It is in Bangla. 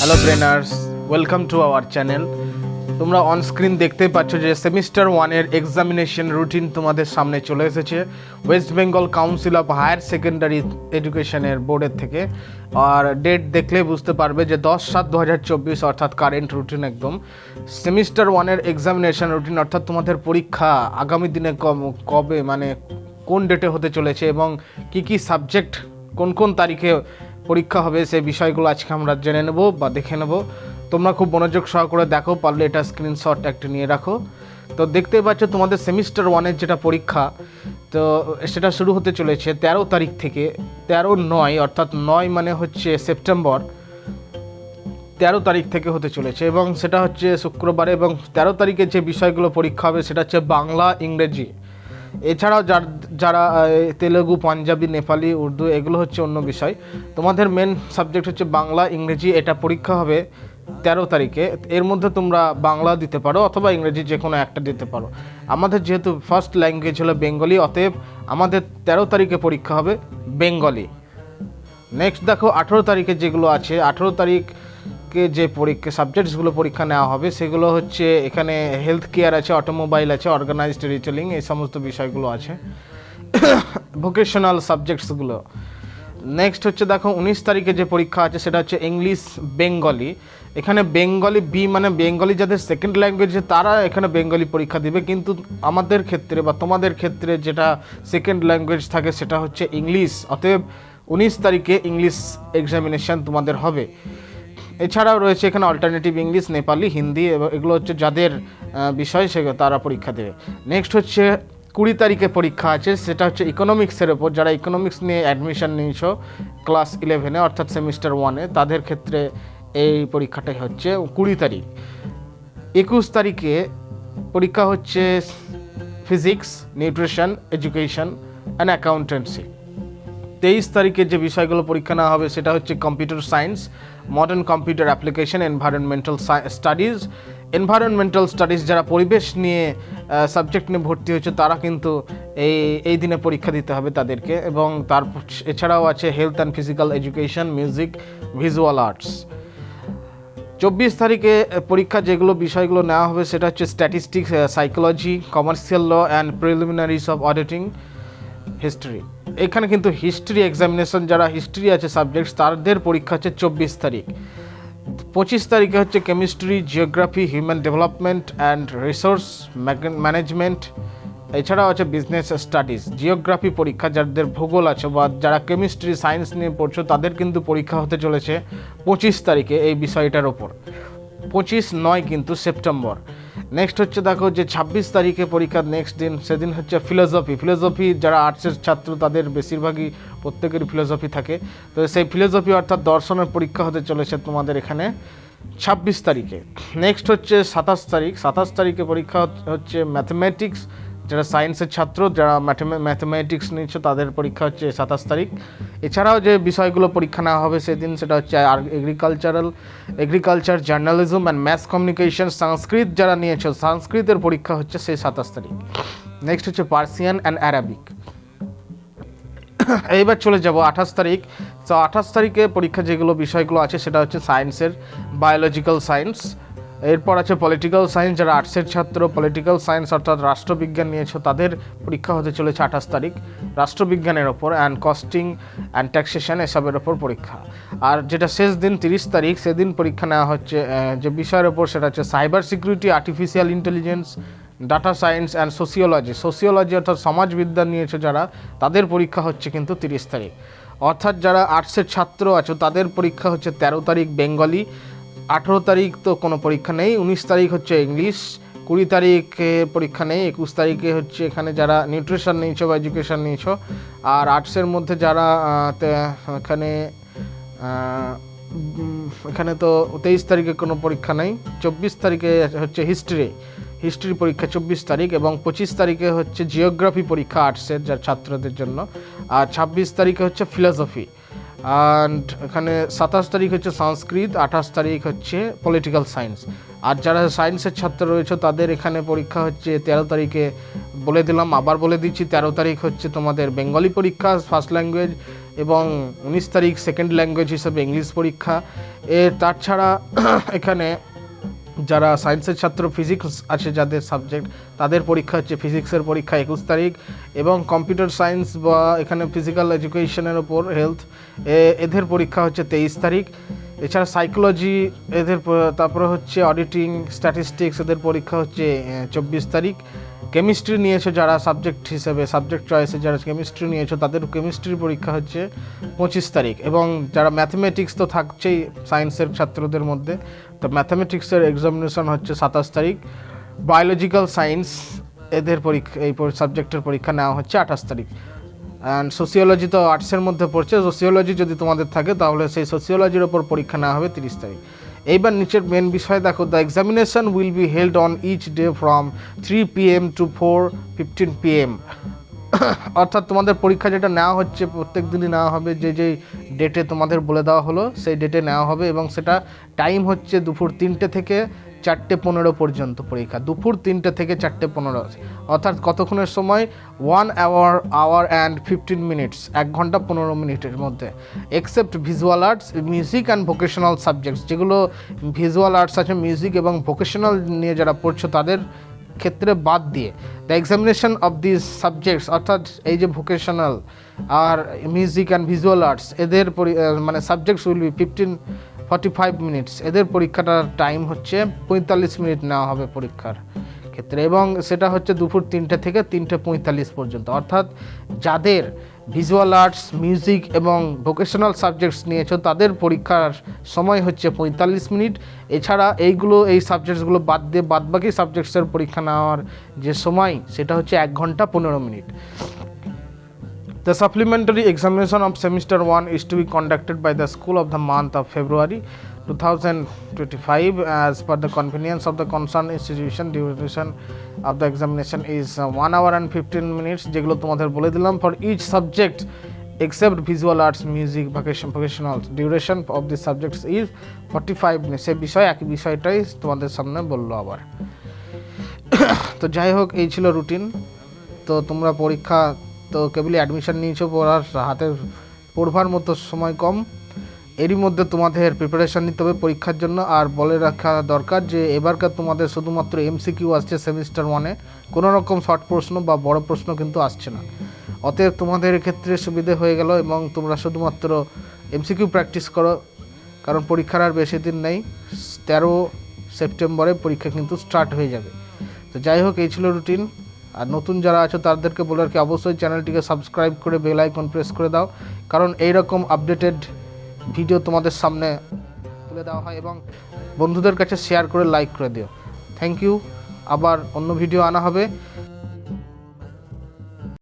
Hello brainers welcome to our channel তোমরা অন স্ক্রিন দেখতে পাচ্ছ যে সেমিস্টার ওয়ানের এক্সামিনেশন রুটিন তোমাদের সামনে চলে এসেছে। West Bengal council of higher secondary এডুকেশনের বোর্ডের থেকে। আর ডেট দেখলে বুঝতে পারবে যে দশ সাত দু হাজার চব্বিশ অর্থাৎ কারেন্ট রুটিন একদম। সেমিস্টার ওয়ানের এক্সামিনেশন রুটিন অর্থাৎ তোমাদের পরীক্ষা আগামী দিনে কবে মানে কোন ডেটে হতে চলেছে এবং কি কি সাবজেক্ট কোন কোন তারিখে পরীক্ষা হবে সেই বিষয়গুলো আজকে আমরা জেনে নেব বা দেখে নেব। তোমরা খুব মনোযোগ সহকারে দেখো, পারলে এটা স্ক্রিনশট একটা নিয়ে রাখো। তো দেখতে পাচ্ছ, তোমাদের সেমিস্টার ওয়ানের যেটা পরীক্ষা, তো সেটা শুরু হতে চলেছে তেরো তারিখ থেকে, তেরো নয়, অর্থাৎ নয় মানে হচ্ছে সেপ্টেম্বর, তেরো তারিখ থেকে হতে চলেছে এবং সেটা হচ্ছে শুক্রবারে এবং তেরো তারিখে যে বিষয়গুলো পরীক্ষা হবে সেটা হচ্ছে বাংলা, ইংরেজি। এছাড়াও যার, যারা তেলেগু, পাঞ্জাবি, নেপালি, উর্দু, এগুলো হচ্ছে অন্য বিষয়। তোমাদের মেন সাবজেক্ট হচ্ছে বাংলা, ইংরেজি, এটা পরীক্ষা হবে তেরো তারিখে। এর মধ্যে তোমরা বাংলা দিতে পারো অথবা ইংরেজি যে কোনো একটা দিতে পারো। আমাদের যেহেতু ফার্স্ট ল্যাঙ্গুয়েজ হলো বেঙ্গলি অতএব আমাদের তেরো তারিখে পরীক্ষা হবে বেঙ্গলি নেক্সট দেখো, আঠেরো তারিখে যেগুলো আছে, আঠেরো তারিখে যে পরীক্ষা সাবজেক্টসগুলো পরীক্ষা নেওয়া হবে, সেগুলো হচ্ছে এখানে হেলথ কেয়ার আছে অটোমোবাইল আছে অর্গানাইজড রিটেলিং এই সমস্ত বিষয়গুলো আছে। ভোকেশনাল সাবজেক্টসগুলো নেক্সট হচ্ছে দেখো, উনিশ তারিখে যে পরীক্ষা আছে, সেটা হচ্ছে ইংলিশ বেঙ্গলি এখানে বেঙ্গলি বি মানে বেঙ্গলি যাদের সেকেন্ড ল্যাঙ্গুয়েজ তারা এখানে বেঙ্গলি পরীক্ষা দিবে। কিন্তু আমাদের ক্ষেত্রে বা তোমাদের ক্ষেত্রে যেটা সেকেন্ড ল্যাঙ্গুয়েজ থাকে, সেটা হচ্ছে ইংলিশ অতএব উনিশ তারিখে ইংলিশ এক্সামিনেশন তোমাদের হবে। এছাড়াও রয়েছে এখানে অল্টারনেটিভ ইংলিশ নেপালি হিন্দি এবং এগুলো হচ্ছে যাদের বিষয় সে তারা পরীক্ষা দেবে। নেক্সট হচ্ছে কুড়ি তারিখে পরীক্ষা আছে, সেটা হচ্ছে ইকোনমিক্সের ওপর। যারা ইকোনমিক্স নিয়ে অ্যাডমিশন নিয়েছ ক্লাস ইলেভেনে অর্থাৎ সেমিস্টার ওয়ানে তাদের ক্ষেত্রে এই পরীক্ষাটাই হচ্ছে কুড়ি তারিখ। একুশ তারিখে পরীক্ষা হচ্ছে physics nutrition education and accountancy তেইশ তারিখের যে বিষয়গুলো পরীক্ষা নেওয়া হবে সেটা হচ্ছে computer science modern computer application environmental studies environmental studies যারা পরিবেশ নিয়ে সাবজেক্ট নিয়ে ভর্তি হয়েছে, তারা কিন্তু এই এই দিনে পরীক্ষা দিতে হবে তাদেরকে। এবং তার, এছাড়াও আছে health and physical education music visual arts চব্বিশ তারিখে পরীক্ষা যেগুলো, বিষয়গুলো নেওয়া হবে, সেটা হচ্ছে statistics psychology commercial law and preliminaries of auditing history এখানে কিন্তু হিস্ট্রি এক্সামিনেশন যারা হিস্ট্রি আছে সাবজেক্টস তাদের পরীক্ষা হচ্ছে চব্বিশ তারিখ। পঁচিশ তারিখে হচ্ছে chemistry geography human development and resource management এছাড়াও আছে বিজনেস স্টাডিজ জিওগ্রাফি পরীক্ষা যাদের ভূগোল আছে বা যারা কেমিস্ট্রি সায়েন্স নিয়ে পড়ছো, তাদের কিন্তু পরীক্ষা হতে চলেছে পঁচিশ তারিখে এই বিষয়টার ওপর। পঁচিশ নয় কিন্তু সেপ্টেম্বর। নেক্সট হচ্ছে দেখো যে ছাব্বিশ তারিখে পরীক্ষার নেক্সট দিন, সেদিন হচ্ছে ফিলোসফি ফিলোসফি যারা আর্টসের ছাত্র, তাদের বেশিরভাগই প্রত্যেকেরই ফিলোসফি থাকে। তো সেই ফিলোসফি অর্থাৎ দর্শনের পরীক্ষা হতে চলেছে তোমাদের এখানে ছাব্বিশ তারিখে। নেক্সট হচ্ছে সাতাশ তারিখ। সাতাশ তারিখে পরীক্ষা হচ্ছে- হচ্ছে ম্যাথমেটিক্স যারা সায়েন্সের ছাত্র, যারা ম্যাথমেটিক্স নিচ্ছে তাদের পরীক্ষা হচ্ছে সাতাশ তারিখ। এছাড়াও যে বিষয়গুলো পরীক্ষা নেওয়া হবে সেদিন, সেটা হচ্ছে আর agricultural agriculture journalism and mass communication Sanskrit যারা নিয়েছো, সংস্কৃতের পরীক্ষা হচ্ছে সেই সাতাশ তারিখ। নেক্সট হচ্ছে পার্সিয়ান অ্যান্ড অ্যারাবিক এইবার চলে যাব আঠাশ তারিখ। তো আঠাশ তারিখে পরীক্ষা যেগুলো, বিষয়গুলো আছে, সেটা হচ্ছে সায়েন্সের বায়োলজিক্যাল সায়েন্স এরপর আছে পলিটিক্যাল সায়েন্স যারা আর্টসের ছাত্র পলিটিক্যাল সায়েন্স অর্থাৎ রাষ্ট্রবিজ্ঞান নিয়েছো তাদের পরীক্ষা হতে চলেছে আঠাশ তারিখ। রাষ্ট্রবিজ্ঞানের ওপর অ্যান্ড কস্টিং অ্যান্ড ট্যাক্সেশন এসবের ওপর পরীক্ষা। আর যেটা শেষ দিন, তিরিশ তারিখ, সেদিন পরীক্ষা নেওয়া হচ্ছে যে বিষয়ের ওপর সেটা হচ্ছে cyber security artificial intelligence data science and sociology sociology অর্থাৎ সমাজবিদ্যা নিয়েছে যারা, তাদের পরীক্ষা হচ্ছে কিন্তু তিরিশ তারিখ। অর্থাৎ যারা আর্টসের ছাত্র আছো, তাদের পরীক্ষা হচ্ছে তেরো তারিখ, বেঙ্গলি। আঠেরো তারিখ তো কোনো পরীক্ষা নেই, উনিশ তারিখ হচ্ছে ইংলিশ, কুড়ি তারিখে পরীক্ষা নেই, একুশ তারিখে হচ্ছে এখানে যারা নিউট্রিশন নিয়েছো বা এডুকেশন নিয়েছো, আর আর্টসের মধ্যে যারা এখানে এখানে তো তেইশ তারিখে কোনো পরীক্ষা নেই, চব্বিশ তারিখে হচ্ছে হিস্ট্রি হিস্ট্রি পরীক্ষা চব্বিশ তারিখ এবং পঁচিশ তারিখে হচ্ছে জিওগ্রাফি পরীক্ষা আর্টসের, যার ছাত্রদের জন্য, আর ছাব্বিশ তারিখে হচ্ছে ফিলোসফি অ্যান্ড এখানে সাতাশ তারিখ হচ্ছে সংস্কৃত, আঠাশ তারিখ হচ্ছে পলিটিক্যাল সায়েন্স আর যারা সায়েন্সের ছাত্র রয়েছে, তাদের এখানে পরীক্ষা হচ্ছে তেরো তারিখে বলে দিলাম। আবার বলে দিচ্ছি, তেরো তারিখ হচ্ছে তোমাদের বেঙ্গলি পরীক্ষা ফার্স্ট ল্যাঙ্গুয়েজ এবং উনিশ তারিখ সেকেন্ড ল্যাঙ্গুয়েজ হিসেবে ইংলিশ পরীক্ষা। এ তাছাড়া এখানে যারা সায়েন্সের ছাত্র ফিজিক্স আছে যাদের সাবজেক্ট তাদের পরীক্ষা হচ্ছে ফিজিক্সের পরীক্ষা একুশ তারিখ এবং কম্পিউটার সায়েন্স বা এখানে ফিজিক্যাল এডুকেশনের ওপর হেলথ এদের পরীক্ষা হচ্ছে তেইশ তারিখ। এছাড়া সাইকোলজি এদের তারপরে হচ্ছে অডিটিং স্ট্যাটিস্টিক্স এদের পরীক্ষা হচ্ছে চব্বিশ তারিখ। কেমিস্ট্রি নিয়েছো যারা সাবজেক্ট হিসেবে সাবজেক্ট চয়েসে যারা কেমিস্ট্রি নিয়েছো, তাদের কেমিস্ট্রির পরীক্ষা হচ্ছে পঁচিশ তারিখ। এবং যারা ম্যাথমেটিক্স তো থাকছেই সায়েন্সের ছাত্রদের মধ্যে, তো ম্যাথামেটিক্সের এক্সামিনেশন হচ্ছে সাতাশ তারিখ। বায়োলজিক্যাল সায়েন্স এদের পরীক্ষা, এই সাবজেক্টের পরীক্ষা নেওয়া হচ্ছে আঠাশ তারিখ। অ্যান্ড সোসিওলজি তো আর্টসের মধ্যে পড়ছে সোসিওলজি যদি তোমাদের থাকে, তাহলে সেই সোসিওলজির ওপর পরীক্ষা নেওয়া হবে তিরিশ তারিখ। এইবার নিচের মেন বিষয় দেখো the examination will be held on each day from three P M to four fifteen P M অর্থাৎ তোমাদের পরীক্ষা যেটা নেওয়া হচ্ছে, প্রত্যেক দিনই নেওয়া হবে, যে যেই ডেটে তোমাদের বলে দেওয়া হলো, সেই ডেটে নেওয়া হবে এবং সেটা টাইম হচ্ছে দুপুর তিনটে থেকে চারটে পনেরো পর্যন্ত পরীক্ষা। দুপুর তিনটে থেকে চারটে পনেরো। অর্থাৎ কতক্ষণের সময়? One hour hour and fifteen minutes এক ঘণ্টা পনেরো মিনিটের মধ্যে। Except visual arts music and vocational subjects যেগুলো ভিজুয়াল আর্টস আছে মিউজিক এবং ভোকেশনাল নিয়ে যারা পড়ছো, তাদের ক্ষেত্রে বাদ দিয়ে the examination of this subjects অর্থাৎ এই যে ভোকেশনাল আর মিউজিক অ্যান্ড ভিজুয়াল আর্টস এদের মানে subjects will be fifteen forty five minutes এদের পরীক্ষাটার টাইম হচ্ছে পঁয়তাল্লিশ মিনিট নেওয়া হবে পরীক্ষার। ক্ষেত্রে এবং সেটা হচ্ছে দুপুর তিনটে থেকে তিনটে পঁয়তাল্লিশ পর্যন্ত। অর্থাৎ যাদের ভিজুয়াল আর্টস মিউজিক এবং ভোকেশনাল সাবজেক্টস নিয়েছো, তাদের পরীক্ষার সময় হচ্ছে পঁয়তাল্লিশ মিনিট। এছাড়া এইগুলো, এই সাবজেক্টসগুলো বাদ দিয়ে বাদবাকি সাবজেক্টসের পরীক্ষা নেওয়ার যে সময়, সেটা হচ্ছে এক ঘণ্টা পনেরো মিনিট। The supplementary examination of semester 1 is to be conducted by the school of the month of February. 2025 as per the convenience of the concerned institution duration of the examination is uh, 1 hour and 15 minutes যেগুলো তোমাদের বলে দিলাম for each subject except visual arts music vocation vocational duration of the subjects is 45 minutes সে বিষয় একই বিষয়টাই তোমাদের সামনে বলল আবার তো যাই হোক এই ছিল রুটিন তো তোমরা পরীক্ষা তো কেবলই অ্যাডমিশন নিয়েছো পড়ার হাতে পড়বার মতো সময় কম এরই মধ্যে তোমাদের প্রিপারেশন নিতে হবে পরীক্ষার জন্য। আর বলে রাখা দরকার যে, এবারকার তোমাদের শুধুমাত্র এমসিকিউ আসছে সেমিস্টার ওয়ানে কোনো রকম শর্ট প্রশ্ন বা বড় প্রশ্ন কিন্তু আসছে না। অতএব তোমাদের ক্ষেত্রে সুবিধে হয়ে গেল এবং তোমরা শুধুমাত্র এমসিকিউ প্র্যাকটিস করো। কারণ পরীক্ষার আর বেশি দিন নেই। তেরো সেপ্টেম্বরে পরীক্ষা কিন্তু স্টার্ট হয়ে যাবে। তো যাই হোক, এই ছিল রুটিন আর নতুন যারা আছো, তাদেরকে বলে কি অবশ্যই চ্যানেলটিকে সাবস্ক্রাইব করে বেল আইকন প্রেস করে দাও। কারণ এই রকম আপডেটেড ভিডিও তোমাদের সামনে তুলে দেওয়া হয় এবং বন্ধুদের কাছে শেয়ার করে লাইক করে দিও। থ্যাংক ইউ আবার অন্য ভিডিও আনা হবে।